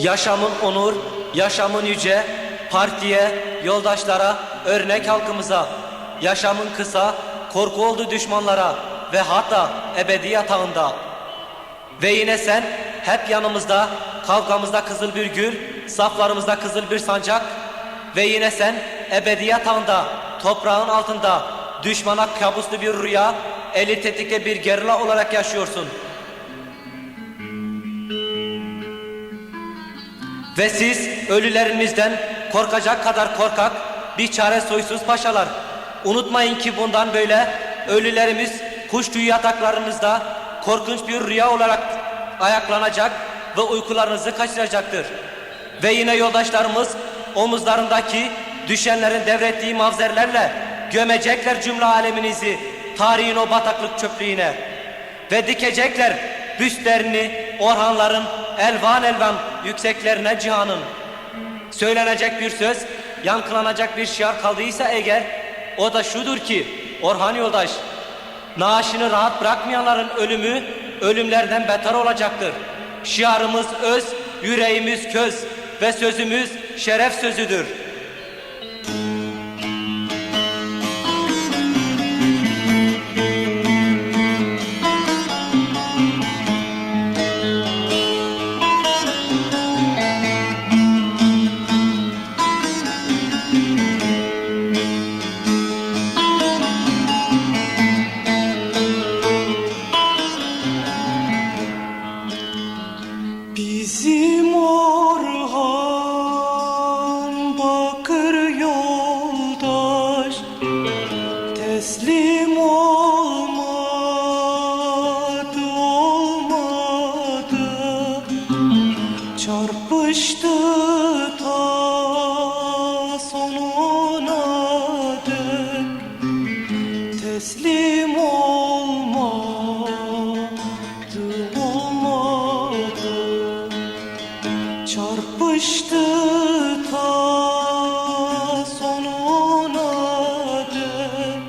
Yaşamın onur, yaşamın yüce, partiye, yoldaşlara, örnek halkımıza. Yaşamın kısa, korku oldu düşmanlara ve hatta ebedi yatağında. Ve yine sen hep yanımızda, kavgamızda kızıl bir gül, saflarımızda kızıl bir sancak. Ve yine sen ebedi yatağında, toprağın altında, düşmana kabuslu bir rüya, eli tetikte bir gerilla olarak yaşıyorsun. Ve siz ölülerinizden korkacak kadar korkak, bir çare soysuz paşalar. Unutmayın ki bundan böyle ölülerimiz kuş tüyü yataklarınızda korkunç bir rüya olarak ayaklanacak ve uykularınızı kaçıracaktır. Ve yine yoldaşlarımız omuzlarındaki düşenlerin devrettiği mavzerlerle gömecekler cümle aleminizi tarihin o bataklık çöplüğüne ve dikecekler büstlerini Orhanların elvan elvan yükseklerine cihanın. Söylenecek bir söz, yankılanacak bir şiar kaldıysa eğer, o da şudur ki, Orhan yoldaş, naaşını rahat bırakmayanların ölümü, ölümlerden beter olacaktır. Şiarımız öz, yüreğimiz köz ve sözümüz şeref sözüdür. Bizim Orhan Bakır yoldaş Teslim olmadı olmadı. Çarpıştı ta Çarpıştı ta sonuna dek.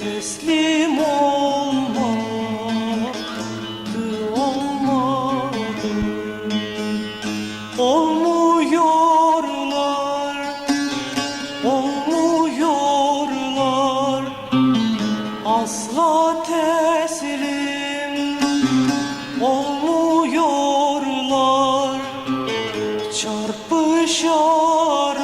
Teslim olmadı. Olmadı. Olmuyorlar Çarpışarak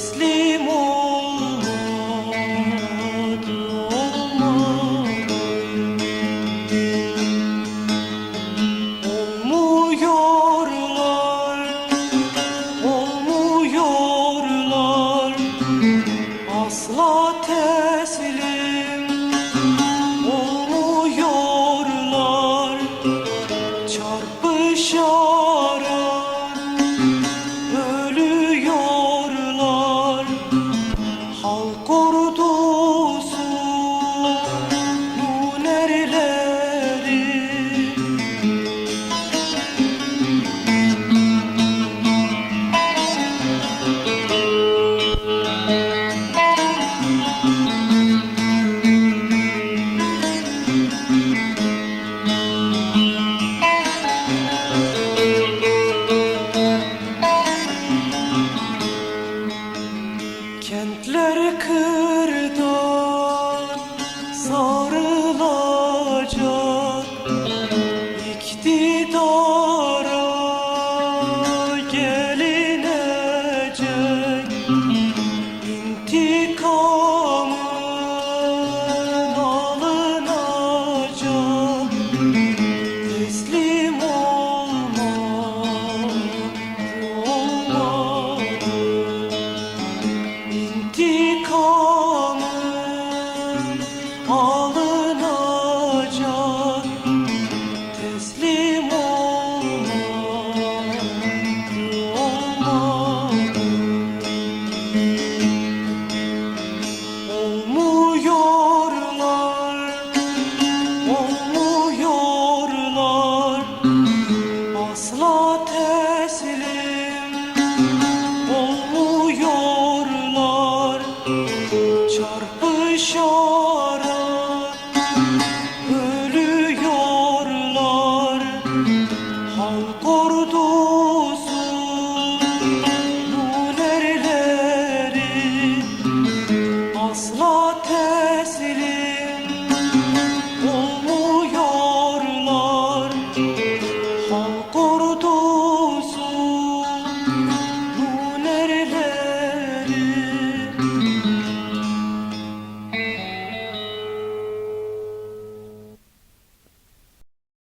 Teslim Halk